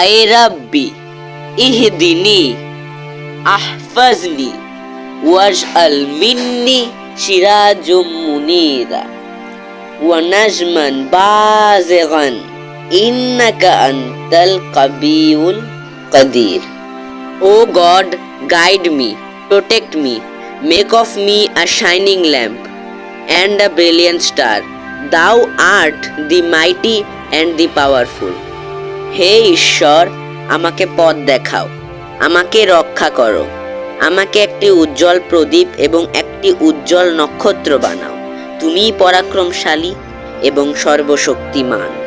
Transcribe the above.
Hi Rabbi ইহদিনি আহফাজনি ওয়াজআল Minni Sirajum Munira ونجما بازغا إنك أنت القوي القدير O God, guide me, protect me, make of me a shining lamp and a brilliant star. Thou art the mighty and the powerful. হে ঈশ্বর, আমাকে পথ দেখাও, আমাকে রক্ষা করো, আমাকে একটি উজ্জ্বল প্রদীপ এবং একটি উজ্জ্বল নক্ষত্র বানাও, তুমিই পরাক্রমশালী এবং সর্বশক্তিমান।